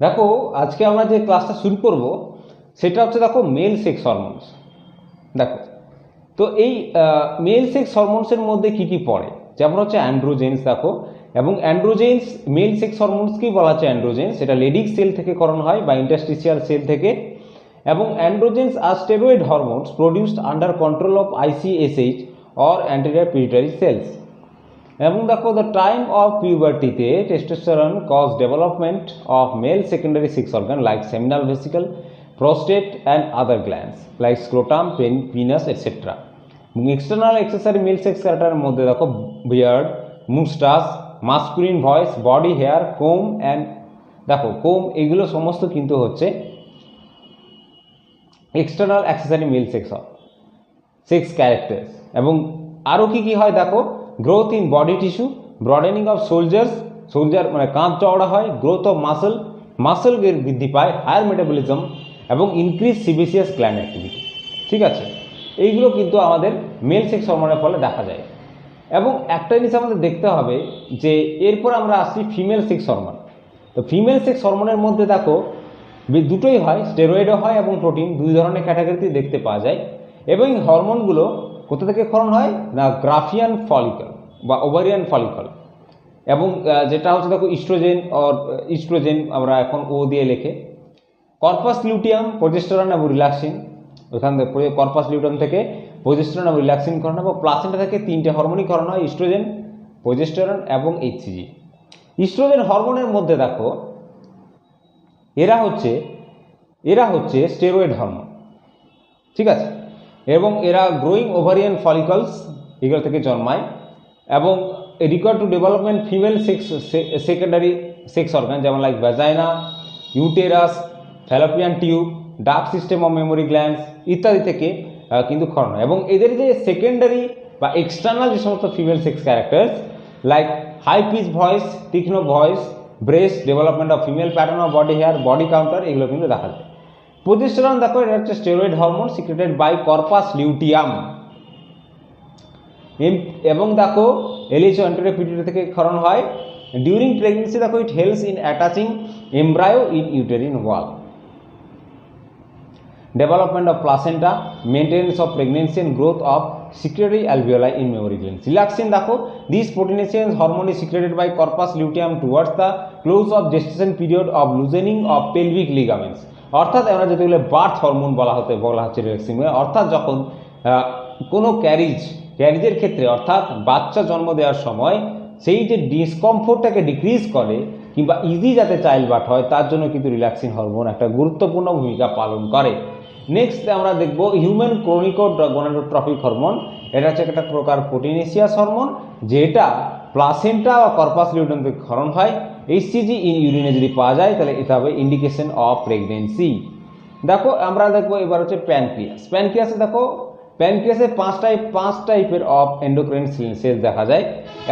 দেখো, আজকে আমরা যে ক্লাসটা শুরু করব, সেটা হচ্ছে দেখো মেল সেক্স হরমোনস দেখো, তো এই মেল সেক্স হরমোনসের মধ্যে কি কি পড়ে? যেমন হচ্ছে অ্যান্ড্রোজেন্স দেখো, এবং অ্যান্ড্রোজেন্স মেল সেক্স হরমোনসকেই বলা হচ্ছে অ্যান্ড্রোজেন্স সেটা লেডিক সেল থেকে করানো হয় বা ইন্টারস্টিশিয়াল সেল থেকে। এবং androgens R steroid hormones produced under control of ICSH or anterior pituitary cells এবং দেখো the time of পিউবার্টিতে testosterone cause development of male secondary sex organ like seminal vesicle prostate and other glands like scrotum pen penis etc. এবং external accessory male sex ক্যারেক্টারের মধ্যে দেখো beard moustache masculine voice body hair comb and দেখো comb এগুলো সমস্ত কিন্তু হচ্ছে external accessory male sex sex characters এবং আরও কী কী হয় দেখো growth in body tissue broadening of shoulders shoulder মানে কাঁধ চওড়া হয় গ্রোথ অফ মাসেল মাসেল বৃদ্ধি পায় হায়ার মেটাবলিজম এবং ইনক্রিজ সিবিসিয়াস গ্ল্যান্ড অ্যাক্টিভিটি ঠিক আছে? এইগুলো কিন্তু আমাদের মেল সেক্স হরমোনের ফলে দেখা যায়। এবং একটা জিনিস আমাদের দেখতে হবে যে এরপর আমরা আসছি ফিমেল সেক্স হরমোন তো ফিমেল সেক্স হরমোনের মধ্যে দেখো দুটোই হয় স্টেরয়েডও হয় এবং প্রোটিন দুই ধরনের ক্যাটাগরিতে দেখতে পাওয়া যায়। এবং হরমোনগুলো কোথা থেকে ক্ষরণ হয়? না, গ্রাফিয়ান ফলিকল বা ওভারিয়ান ফলিকল। এবং যেটা হচ্ছে, দেখো, ইস্ট্রোজেন অর, ইস্ট্রোজেন আমরা এখন ও দিয়ে লেখে। কর্পাস লিউটিয়াম, প্রজেস্টেরন এবং রিল্যাক্সিন। ওখান থেকে কর্পাস লিউটিয়াম থেকে প্রজেস্টেরন এবং রিল্যাক্সিন করানো এবং প্লাসেন্টা থেকে তিনটে হরমোনই করানো হয়, ইস্ট্রোজেন, প্রজেস্টেরন এবং এইচসিজি। ইস্ট্রোজেন হরমোনের মধ্যে, দেখো, এরা হচ্ছে এরা হচ্ছে স্টেরয়েড হরমোন। ঠিক আছে? এবং এরা গ্রোয়িং ওভারিয়ান ফলিকলস এগুলো থেকে জন্মায় এবং require to development female sex secondary sex organ যেমন like vagina uterus fallopian tube dark system of mammary glands ইত্যাদি থেকে কিন্তু ক্ষরণ এবং এদের যে সেকেন্ডারি বা এক্সটার্নাল যে সমস্ত female sex characters like high pitch voice তীক্ষ্ণ voice breast development of female pattern of body hair body contour এগুলো কিন্তু দেখা যায়। প্রজেস্টেরন দেখো, এটা হচ্ছে steroid hormone secreted by corpus luteum এবং দেখো এলিচ অ্যান্টোরিপিউটারি থেকে ক্ষরণ হয়। ডিউরিং প্রেগনেন্সি দেখো it helps in attaching embryo in uterine wall development of placenta maintenance of pregnancy and growth of secretory alveoli in mammary glands. Relaxin দেখো this proteinaceous hormone is secreted by corpus luteum towards the close of gestation period of loosening of pelvic ligaments. অর্থাৎ আমরা যেগুলো birth hormone বলা হতে বলা হচ্ছে relaxing অর্থাৎ যখন কোনো ক্যারিজ ক্যারিজের ক্ষেত্রে অর্থাৎ বাচ্চা জন্ম দেওয়ার সময় সেই যে ডিসকমফোর্টটাকে ডিক্রিজ করে কিংবা ইজি যাতে চাইল্ড বার্থ হয় তার জন্য কিন্তু রিল্যাক্সিং হরমোন একটা গুরুত্বপূর্ণ ভূমিকা পালন করে নেক্সট আমরা দেখব হিউম্যান ক্রনিকো গনাডোট্রপিক হরমোন এটা হচ্ছে একটা প্রকার প্রোটিনেসিয়াস হরমোন যেটা প্লাসেন্টা বা কর্পাস লিউটন থেকে ক্ষরণ হয়। এইচসিজি ইন ইউরিনে যদি পাওয়া যায়, তাহলে এটা হবে ইন্ডিকেশন অফ প্রেগনেন্সি দেখো, আমরা দেখব এবার হচ্ছে প্যানক্রিয়াস প্যানক্রিয়াসে দেখো প্যানক্রিয়াসে পাঁচ টাইপ পাঁচ টাইপের অফ এন্ডোক্রাইন সেল দেখা যায়।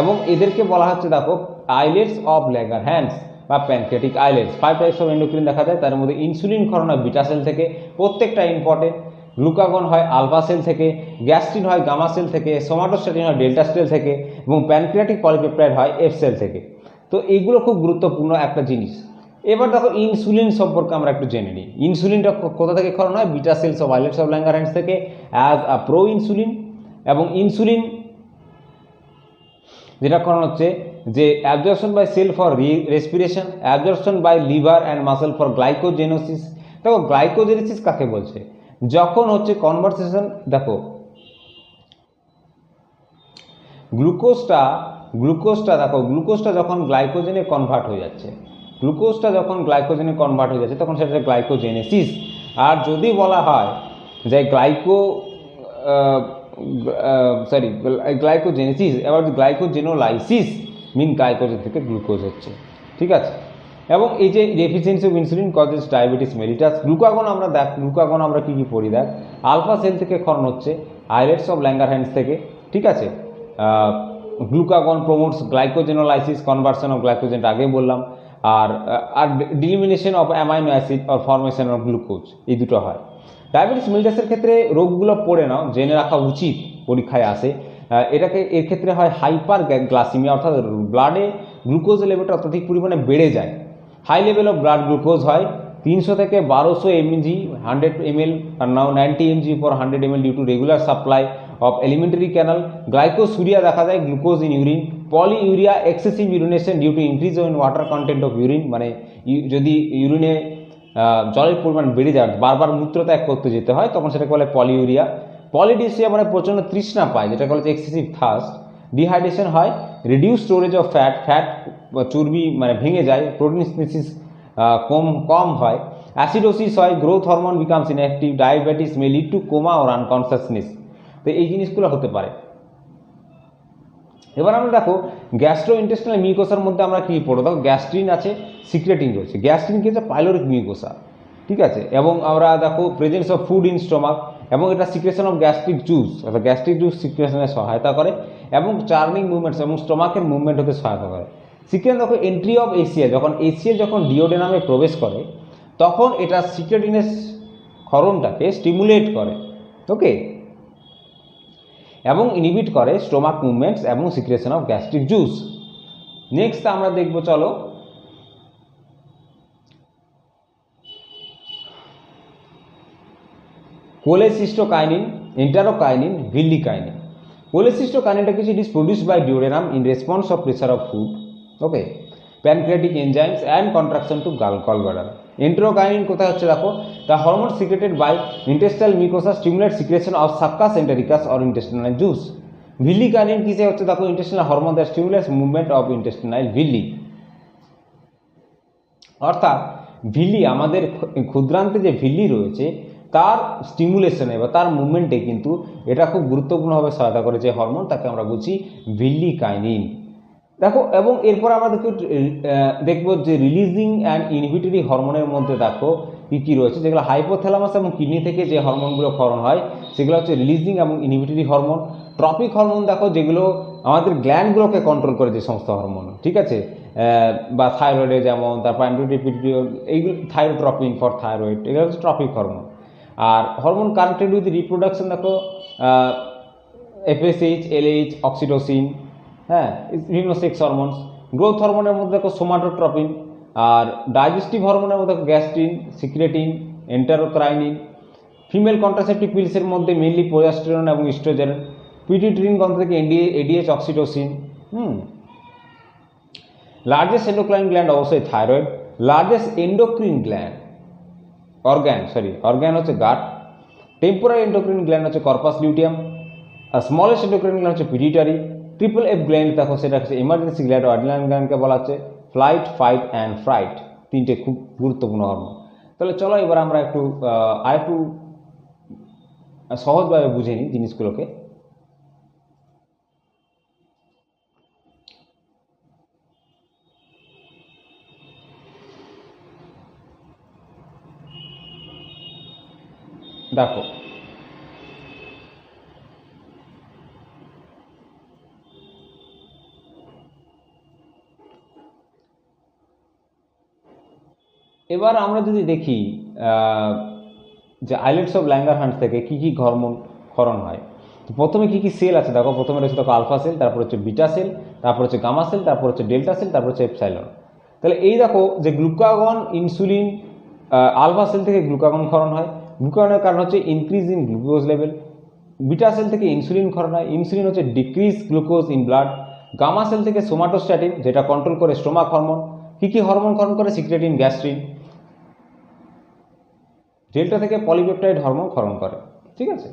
এবং এদেরকে বলা হচ্ছে, দেখো আইলেটস অফ লেগার হ্যান্ডস বা pancreatic islets five types of endocrine দেখা যায় তার মধ্যে ইনসুলিন ক্ষরণ হয় বিটা সেল থেকে প্রত্যেকটা ইম্পর্টেন্ট গ্লুকাগন হয় আলফা সেল থেকে গ্যাস্ট্রিন হয় গামা সেল থেকে সোমাটোস্ট্যাটিন হয় ডেল্টা সেল থেকে, এবং প্যানক্রিয়াটিক পলিপেপটাইড হয় এফ সেল থেকে। তো এইগুলো খুব গুরুত্বপূর্ণ একটা জিনিস। এবার দেখো ইনসুলিন সম্পর্কে আমরা একটু জেনে নিই। ইনসুলিনটা কোথা থেকে ক্ষরণ হয়? Beta cells of islets of Langerhans থেকে অ্যাজ আ প্রো ইনসুলিন এবং ইনসুলিন যেটা কারণ হচ্ছে যে absorption by cell for respiration absorption by liver and muscle for glycogenesis দেখো গ্লাইকোজেনোসিস কাকে বলছে? যখন হচ্ছে কনভারসেশন দেখো গ্লুকোজটা গ্লুকোজটা দেখো গ্লুকোজটা যখন গ্লাইকোজেনে কনভার্ট হয়ে যাচ্ছে গ্লুকোজটা যখন গ্লাইকোজেনে কনভার্ট হয়ে যাচ্ছে, তখন সেটা গ্লাইকোজেনেসিস আর যদি বলা হয় যে গ্লাইকো সরি গ্লাইকোজেনেসিস এবার গ্লাইকোজেনোলাইসিস মিন গ্লাইকোজেন থেকে গ্লুকোজ হচ্ছে। ঠিক আছে? এবং এই যে deficiency of insulin causes diabetes mellitus glucagon আমরা দেখ গ্লুকাগন আমরা কী কী পড়ি দেখ? আলফা সেল থেকে ক্ষরণ হচ্ছে আইলেটস অফ ল্যাঙ্গার হ্যান্ডস থেকে, ঠিক আছে? Glucagon promotes glycogenolysis conversion of glycogen আগে বললাম। আর আর deamination of amino acid or formation of glucose এই দুটো হয়। ডায়াবেটিস মিল্টাসের ক্ষেত্রে রোগগুলো পড়ে নাও, জেনে রাখা উচিত পরীক্ষায় আসে। এটাকে এর ক্ষেত্রে হয় হাইপার গ্লাসিমিয়া, অর্থাৎ ব্লাডে গ্লুকোজ লেভেলটা অত্যধিক পরিমাণে বেড়ে যায়। High level of blood glucose হয় তিনশো থেকে বারোশো mg, hundred ml R now ninety mg for hundred ml due to regular supply of alimentary canal glycosuria দেখা যায় glucose in urine polyuria excessive urination due to increase in water content of urine মানে যদি ইউরিনে জলের পরিমাণ বেড়ে যায়, বারবার মূত্র ত্যাগ করতে যেতে হয়, তখন সেটাকে বলে পলিউরিয়া পলিডিসিয়া মানে প্রচণ্ড তৃষ্ণা পায় যেটাকে বলে এক্সেসিভ থাস্ট ডিহাইড্রেশন হয় reduce storage of fat fat চর্বি মানে ভেঙে যায় প্রোটিন স্পিসিস কম কম হয়। অ্যাসিডোসিস হয় growth hormone becomes inactive diabetes may lead to coma or unconsciousness তো এই জিনিসগুলো হতে পারে। এবার আমরা দেখো গ্যাস্ট্রো ইন্টেস্টাইনাল মিউকোসার মধ্যে আমরা কি পড়ব? দেখো গ্যাস্ট্রিন আছে সিক্রেটিন রয়েছে। গ্যাস্ট্রিন কি হচ্ছে? পাইলোরিক মিউকোসা ঠিক আছে? এবং আমরা দেখো presence of food in stomach এবং এটা সিক্রেশন অফ গ্যাস্ট্রিক জুস অর্থাৎ গ্যাস্ট্রিক জুস সিক্রেশনে সহায়তা করে এবং চার্নিং মুভমেন্টস এবং স্টোমাকের মুভমেন্ট হতে সহায়তা করে। সিক্রেন দেখো এন্ট্রি অফ এসিয়া যখন এসিয়া যখন ডিওডেনামে প্রবেশ করে, তখন এটা সিক্রেটিনের ক্ষরণটাকে স্টিমুলেট করে ওকে এবং ইনহিবিট করে স্টোমাক মুভমেন্টস এবং secretion of gastric juice next আমরা দেখব, চলো কোলেসিস্টোকাইনিন এন্টারোকাইনিন ভিল্লিকাইনিন। কোলেসিস্টোকাইনিনটা কিছু it is produced by duodenum in response of pressure of food okay pancreatic enzymes and contraction to gall bladder enterokinin কোথায় হচ্ছে দেখো? The hormone secreted by intestine mucosa stimulate secretion of succus entericus or intestinal juice villikinin কিসে হচ্ছে দেখো? Intestinal hormone the stimulates movement of intestinal villi অর্থাৎ villi আমাদের ক্ষুদ্রান্তে যে ভিল্লি রয়েছে তার স্টিমুলেশনে বা তার মুভমেন্টে কিন্তু এটা খুব গুরুত্বপূর্ণভাবে সহায়তা করে যে হরমোন তাকে আমরা বলছি ভিল্লি কাইনিন দেখো, এবং এরপর আমরা দেখো দেখব যে রিলিজিং অ্যান্ড ইনহিবিটরি হরমোনের মধ্যে দেখো কী কী রয়েছে, যেগুলো হাইপোথ্যালামাস এবং কিডনি থেকে যে হরমোনগুলো ক্ষরণ হয়, সেগুলো হচ্ছে রিলিজিং এবং ইনহিবিটরি হরমোন ট্রপিক হরমোন দেখো, যেগুলো আমাদের গ্ল্যান্ডগুলোকে কন্ট্রোল করে যে সমস্ত হরমোন ঠিক আছে? বা থাইরয়েডে যেমন, তারপর অ্যান্টিডিপিডিও এইগুলো থাইরোট্রপিন ফর থাইরয়েড এগুলো হচ্ছে ট্রপিক হরমোন আর হরমোন কানেক্টেড উইথ রিপ্রোডাকশন দেখো এফএসএইচ এলএইচ অক্সিটোসিন হ্যাঁ বিভিন্ন সেক্স হরমোনস গ্রোথ হরমোনের মধ্যে দেখো সোমাটোট্রপিন আর ডাইজেস্টিভ হরমোনের মধ্যে দেখো gastrin secretin enterocrinin female contraceptive পিলসের মধ্যে মেনলি প্রোজাস্টেরন এবং ইস্ট্রোজেন পিটিউটরিন গন্ধ থেকে ADA ADH oxytocin hmm. Largest endocrine gland অবশ্যই thyroid largest endocrine gland organ sorry organ হচ্ছে গাট টেম্পোরারি এন্ডোক্রিন গ্ল্যান্ড হচ্ছে কর্পাস লিউটিয়াম আর স্মলেস্ট এন্ডোক্রিন গ্ল্যান্ড হচ্ছে pituitary triple F gland দেখো সেটা হচ্ছে এমার্জেন্সি গ্ল্যান্ড অর্ডিনাল গ্ল্যান্ডকে বলা হচ্ছে। ফ্লাইট ফাইট অ্যান্ড ফ্রাইট তিনটে খুব গুরুত্বপূর্ণ হরমোন তাহলে চলো এবার আমরা একটু আরেকটু সহজভাবে বুঝে নিই জিনিসগুলোকে। দেখো। এবার আমরা যদি দেখি যে আইলেটস অফ ল্যাঙ্গার হান্ট থেকে কী কী হরমোন ক্ষরণ হয়। তো প্রথমে কী কী সেল আছে? দেখো, প্রথমে রয়েছে দেখো আলফা সেল তারপর হচ্ছে বিটা সেল তারপর হচ্ছে গামা সেল তারপর হচ্ছে ডেল্টা সেল তারপর হচ্ছে এপসাইলন তাহলে এই দেখো যে গ্লুকাগন ইনসুলিন আলফা সেল থেকে গ্লুকাগন ক্ষরণ হয়। গ্লুকাগনের কারণ হচ্ছে increase in glucose level beta cell থেকে ইনসুলিন ক্ষরণ হয় ইনসুলিন হচ্ছে decrease glucose in blood gamma cell থেকে সোমাটোস্ট্যাটিন যেটা কন্ট্রোল করে স্টোমাক হরমোন কী কী হরমোন ক্ষরণ করে? সিক্রেটিন গ্যাস্ট্রিন ডেল্টা থেকে পলিপেপটাইড হরমোন ক্ষরণ করে, ঠিক আছে?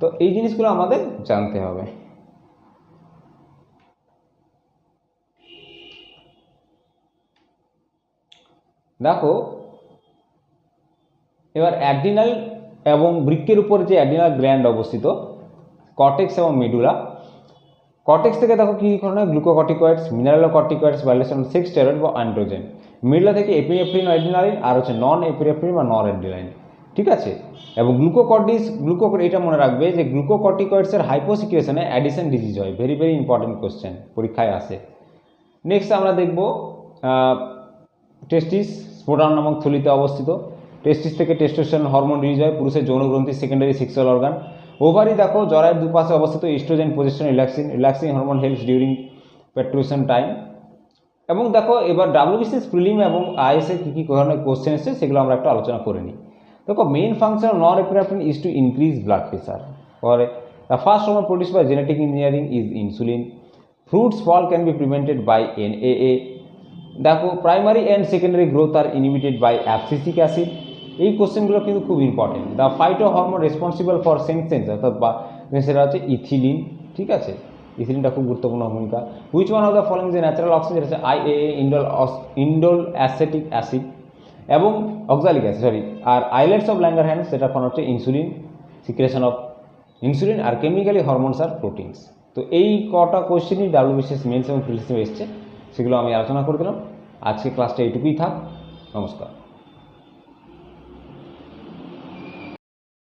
তো এই জিনিসগুলো আমাদের জানতে হবে। দেখো এবার অ্যাডিনাল এবং বৃক্কের উপর যে অ্যাডিনাল গ্ল্যান্ড অবস্থিত কটেক্স এবং মেডুলা কটেক্স থেকে দেখো কী কী হয় glucocorticoids mineralocorticoids validation sex, steroid বা অ্যান্ড্রোজেন মিডলা থেকে এপিনেফ্রিন অ্যাডিনালিন, আর হচ্ছে নন এপিনেফ্রিন বা নর অ্যাডিনালিন ঠিক আছে? এবং গ্লুকোকর্টিস গ্লুকো এটা মনে রাখবে যে গ্লুকোকর্টিকয়েডসের হাইপোসিক্রেশনে অ্যাডিশন ডিজিজ হয়। ভেরি ভেরি ইম্পর্টেন্ট কোশ্চেন পরীক্ষায় আসে। নেক্সট আমরা দেখব টেস্টিস স্পোটান নামক থলিতে অবস্থিত। টেস্টিস থেকে টেস্টোস্টেরন হরমোন রিলিজ হয়, পুরুষের যৌন গ্রন্থি সেকেন্ডারি সেক্সুয়াল অর্গান ওভারি দেখো, জরায়ের দুপাশে অবস্থিত estrogen position relaxin relaxing hormone helps during parturition time এবং দেখো, এবার ডাব্লিউবিসিএস প্রিলিম এবং আইএসএ কী কী ধরনের কোশ্চেন এসছে, সেগুলো আমরা একটু আলোচনা করে নিই। দেখো main function non epinephrine is to increase blood pressure পরে the first hormone produced by genetic engineering is insulin fruits fall can be prevented by NAA দেখো primary and secondary growth are inhibited by abscisic acid এই কোশ্চেনগুলো কিন্তু খুব important the phytohormone responsible for senescence অর্থাৎ সেটা হচ্ছে ethylene ঠিক আছে? ইথিলিনটা খুব গুরুত্বপূর্ণ ভূমিকা। Which one of the following যে ন্যাচারাল অক্সিজেন আছে I A indole indole acetic acid এবং অক্সালিক অ্যাসিড সরি আর আইলেটস অফ ল্যাঙ্গার হ্যান্ড সেটা ফোন হচ্ছে insulin secretion of insulin are chemically hormones are proteins তো এই কটা কোশ্চেনই ডাব্লিউবিসিএস মেন্স এবং ফিলিসিমে এসছে, সেগুলো আমি আলোচনা করে দিলাম। আজকে ক্লাসটা এইটুকুই থাক। নমস্কার।